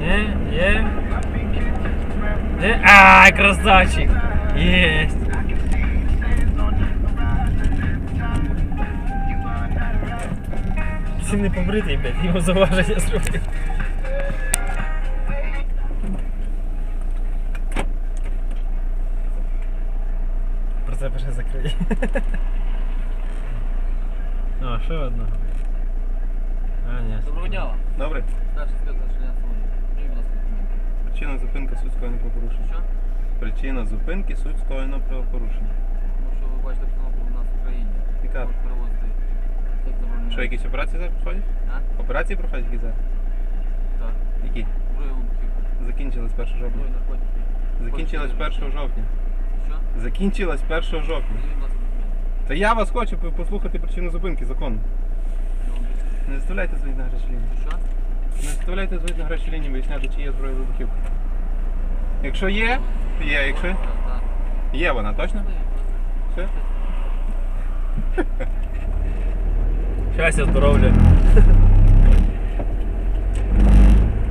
Ні, є. Ні? Ай, красавчик. Єсть. Всі не побритий, блядь, йому зауваження зробив. Про це пише закрий. О, ще одного. А, ні. Доброго дня вам. Добре. Старший спецназ член самоліт. Мені, будь ласка, документи. Причина зупинки суть скоєно правопорушення. Що? Причина зупинки суть скоєно правопорушення. Тому що ви бачите обстановку у нас в Україні. Яка? Можуть перевозити. Що, якісь операції зараз проходять? А? Операції проходять які зараз? Так. Які? Закінчилась 1 жовтня. Наркотики. Закінчилась 1 жовтня. Що? Закінчилась 1 жовтня. Мені, будь ласка, документи. Та я вас хочу послухати причину зупинки законно. Не заставляйте звонити на гарячу лінію. Що? Не заставляйте звонити на гарячу лінію, виясняти, чи є зброя вибухівка. Якщо є, то є. Якщо є вона, точно? Все? Щастя, здоров'я.